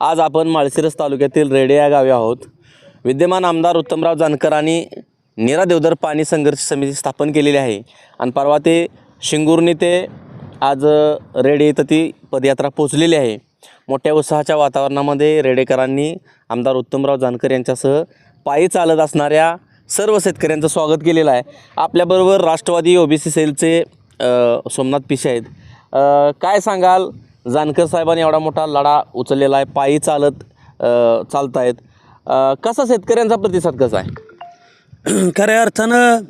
आज आपण माळशिरस तालुक्यातील रेडे या गावी आहोत. विद्यमान आमदार उत्तमराव जानकरांनी नीरा देवधर पाणी संघर्ष समिती स्थापन केलेली आहे. आणि परवा ते शिंगूरनी ते आज रेडे इथं ती पदयात्रा पोचलेली आहे. मोठ्या उत्साहाच्या वातावरणामध्ये रेडेकरांनी आमदार उत्तमराव जानकर यांच्यासह पायी चालत असणाऱ्या सर्व शेतकऱ्यांचं स्वागत केलेलं आहे. आपल्याबरोबर राष्ट्रवादी ओबीसी सेलचे सोमनाथ पिशे आहेत. काय सांगाल? जानकर साहेबांनी एवढा मोठा लढा उचललेला आहे पायी चालत चालत चालतायत. कसा शेतकऱ्यांचा प्रतिसाद कसा आहे? खऱ्या अर्थानं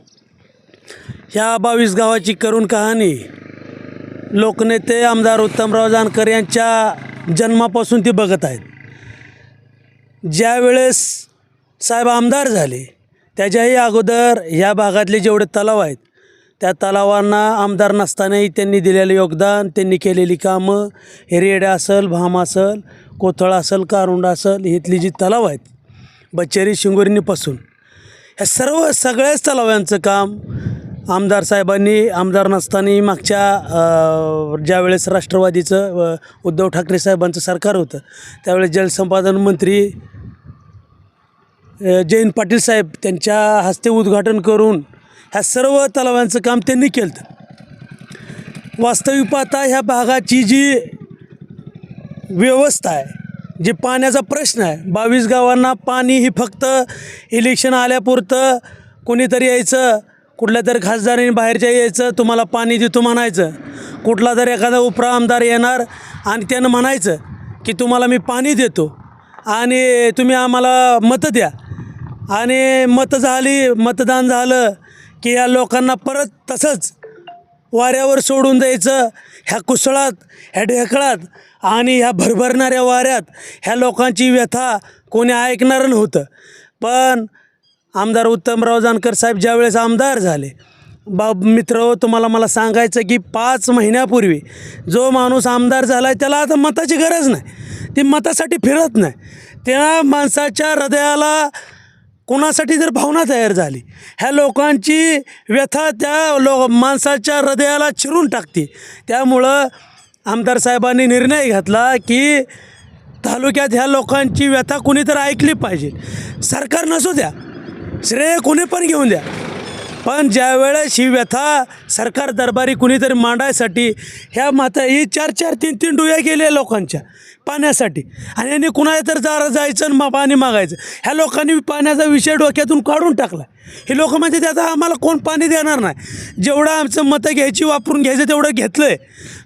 ह्या बावीस गावाची करून कहाणी लोकनेते आमदार उत्तमराव जानकर यांच्या जन्मापासून ती बघत आहेत. ज्यावेळेस साहेब आमदार झाले त्याच्याही अगोदर ह्या भागातले जेवढे तलाव आहेत त्या तलावांना आमदार नसतानाही त्यांनी दिलेलं योगदान त्यांनी केलेली कामं हे रेड असेल भाम असेल कोथळ असेल कारुंड असेल इथली जी तलाव आहेत बच्चेरी शिंगोरीनीपासून ह्या सर्व सगळ्याच तलावांचं काम आमदार साहेबांनी आमदार नसतानाही मागच्या ज्यावेळेस राष्ट्रवादीचं उद्धव ठाकरे साहेबांचं सरकार होतं त्यावेळेस जलसंपादन मंत्री जयंत पाटील साहेब त्यांच्या हस्ते उद्घाटन करून ह्या सर्व तलावांचं काम त्यांनी केलं वास्तविक पाहता ह्या भागाची जी व्यवस्था आहे जे पाण्याचा प्रश्न आहे बावीस गावांना पाणी ही फक्त इलेक्शन आल्यापुरतं कोणीतरी यायचं कुठल्या तरी खासदारांनी बाहेरच्या यायचं तुम्हाला पाणी देतो म्हणायचं. कुठला तरी एखादा उपरा आमदार येणार आणि त्यानं म्हणायचं की तुम्हाला मी पाणी देतो आणि तुम्ही आम्हाला मतं द्या. आणि मतं झाली मतदान झालं की या लोकांना परत तसंच वाऱ्यावर सोडून द्यायचं ह्या कुसळात ह्या ढेकळात आणि ह्या भरभरणाऱ्या वाऱ्यात ह्या लोकांची व्यथा कोणी ऐकणारं नव्हतं. पण आमदार उत्तमराव जानकर साहेब ज्यावेळेस आमदार झाले बा मित्र हो, तुम्हाला मला सांगायचं की पाच महिन्यापूर्वी जो माणूस आमदार झाला आहे त्याला आता मताची गरज नाही. ती मतासाठी फिरत नाही. त्या माणसाच्या हृदयाला कोणासाठी जर भावना तयार झाली ह्या लोकांची व्यथा त्या लो माणसाच्या हृदयाला चिरून टाकते. त्यामुळं आमदार साहेबांनी निर्णय घेतला की तालुक्यात ह्या लोकांची व्यथा कुणीतरी ऐकली पाहिजे. सरकार नसू द्या श्रेय कुणी पण घेऊन द्या. पण ज्यावेळेस ही व्यथा सरकार दरबारी कुणीतरी मांडायसाठी ह्या माता ही चार चार तीन तीन डुया गेल्या लोकांच्या. पाण्यासाठी. आणि यांनी कुणाला तर जारा जायचं आणि मा पाणी मागायचं. ह्या लोकांनी पाण्याचा विषय डोक्यातून काढून टाकला. हे लोक म्हणजे त्याचा आम्हाला कोण पाणी देणार नाही? जेवढं आमचं मतं घ्यायची वापरून घ्यायचं तेवढं घेतलं आहे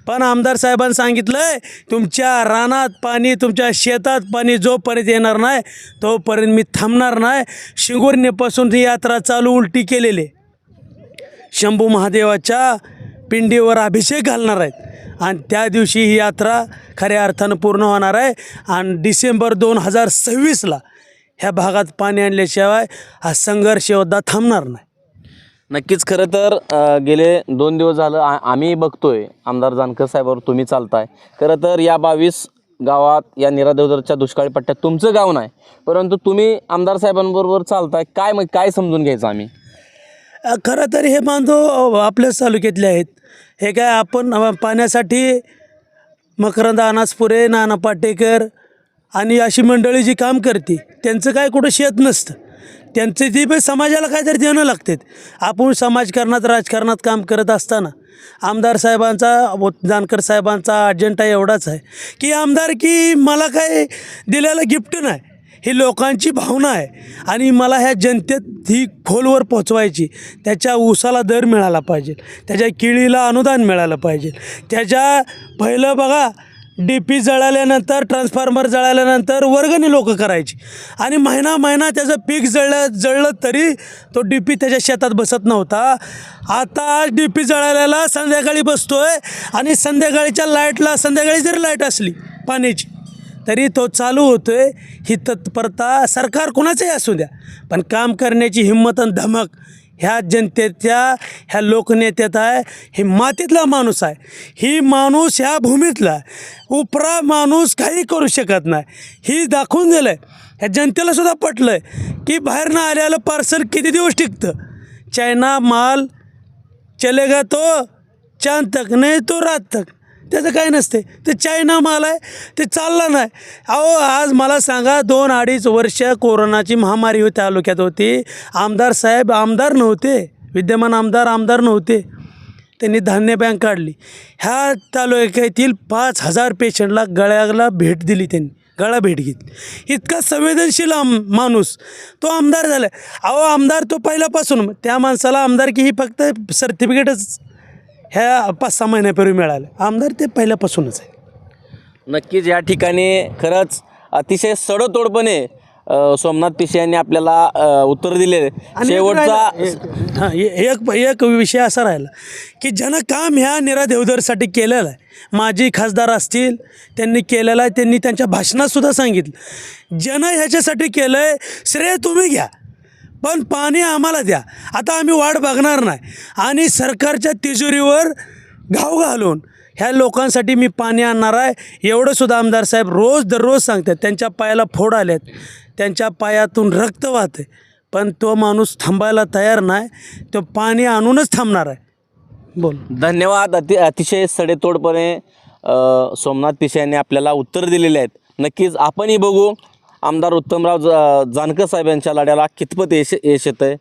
पण आमदार साहेबांनी सांगितलं आहे तुमच्या रानात पाणी तुमच्या शेतात पाणी जोपर्यंत येणार नाही तोपर्यंत मी थांबणार नाही. शिंगोरणीपासून ही यात्रा चालू उलटी केलेली आहे. शंभू महादेवाच्या पिंडीवर अभिषेक घालणार आहेत. आणि त्या दिवशी ही यात्रा खऱ्या अर्थानं पूर्ण होणार आहे. आणि डिसेंबर दोन हजार सव्वीसला ह्या भागात पाणी आणल्याशिवाय हा संघर्ष योद्धा थांबणार नाही. नक्कीच खरं तर अ, गेले दोन दिवस झालं आ आम्ही बघतोय. आमदार जानकर साहेबावर तुम्ही चालताय. खरं तर या बावीस गावात या निरादेवदरच्या दुष्काळी पट्ट्यात तुमचं गाव नाही. परंतु तुम्ही आमदार साहेबांबरोबर चालताय. काय मग काय समजून घ्यायचं आम्ही? खरं तर हे बांधव आपल्याच तालुक्यातले आहेत. हे काय आपण पाण्यासाठी मकरंद अनासपुरे नाना पाटेकर आणि अशी मंडळी जी काम करते त्यांचं काय कुठं शेत नसतं. त्यांचं ती पण समाजाला काहीतरी देणं लागतात आपण समाजकारणात राजकारणात काम करत असताना आमदार साहेबांचा जानकर साहेबांचा अजेंडा एवढाच आहे. की आमदार की मला काय दिलेलं गिफ्ट नाही. ही लोकांची भावना आहे. आणि मला ह्या जनतेत ही खोलवर पोचवायची त्याच्या ऊसाला दर मिळाला पाहिजे त्याच्या किळीला अनुदान मिळालं पाहिजे. त्याच्या पहिलं बघा डी पी जळाल्यानंतर ट्रान्सफॉर्मर जळाल्यानंतर वर्गणी लोक करायची. आणि महिना महिना त्याचं पीक जळलं जळलं तरी तो डी पी त्याच्या शेतात बसत नव्हता. आता आज डी पी जळाल्याला संध्याकाळी बसतो आहे आणि संध्याकाळीच्या लाईटला संध्याकाळी जरी लाइट असली पाण्याची तरी तो चालू होतो आहे ही तत्परता सरकार कुणाचंही असू द्या. पण काम करण्याची हिंमत आणि धमक ह्या जनतेच्या ह्या लोकनेत्यात आहे. हे मातीतला माणूस आहे. ही माणूस ह्या भूमीतला उपरा माणूस काही करू शकत नाही. ही दाखवून दिलं आहे ह्या जनतेला सुद्धा पटलं आहे की बाहेरनं आल्यालं पार्सल किती दिवस टिकतं? चायना माल चलेगा तो चांद तक नाही तो रात तक. त्याचं काय नसते. ते चायना माल आहे ते चालला नाही. अहो आज मला सांगा दोन अडीच वर्ष कोरोनाची महामारी होती तालुक्यात होती. आमदार साहेब आमदार नव्हते. विद्यमान आमदार आमदार नव्हते. त्यांनी धान्य बँक काढली. ह्या तालुक्यातील पाच हजार पेशंटला गळ्याला भेट दिली त्यांनी. गळा भेट घेतली इतका संवेदनशील आम माणूस. तो आमदार झाला. अहो आमदार तो पहिल्यापासून. त्या माणसाला आमदारकी ही फक्त सर्टिफिकेटच ह्या पाच सहा महिन्यापूर्वी मिळालं. आमदार ते पहिल्यापासूनच आहे. नक्कीच या ठिकाणी खरंच अतिशय सडोतोडपणे अ, सोमनाथ पिशे यांनी आपल्याला अ, उत्तर दिले. आणि एक शेवटचा राहिलं- हां ए- एक एक विषय असा राहिला की ज्यानं काम ह्या निरा देवधरसाठी केलेलं आहे. माजी खासदार असतील त्यांनी केलेलं आहे त्यांनी त्यांच्या भाषणातसुद्धा सांगितलं. ज्यानं ह्याच्यासाठी केलं आहे श्रेय तुम्ही घ्या. पण पाणी आम्हाला द्या. आता आम्ही वाट बघणार नाही. आणि सरकारच्या तिजोरीवर घाव घालून ह्या लोकांसाठी मी पाणी आणणार आहे. एवढंसुद्धा आमदार साहेब रोज दररोज सांगतात त्यांच्या पायाला फोड आलेत. त्यांच्या पायातून रक्त वाहते पण तो माणूस थांबायला तयार नाही. तो पाणी आणूनच थांबणार आहे. बोल. धन्यवाद. अति अतिशय सडेतोडपणे सोमनाथ पिशयाने आपल्याला उत्तर दिलेले आहेत. नक्कीच आपणही बघू. आमदार उत्तमराव ज जानकर साहेब यांच्या लढ्याला कितपत यश यश येतं आहे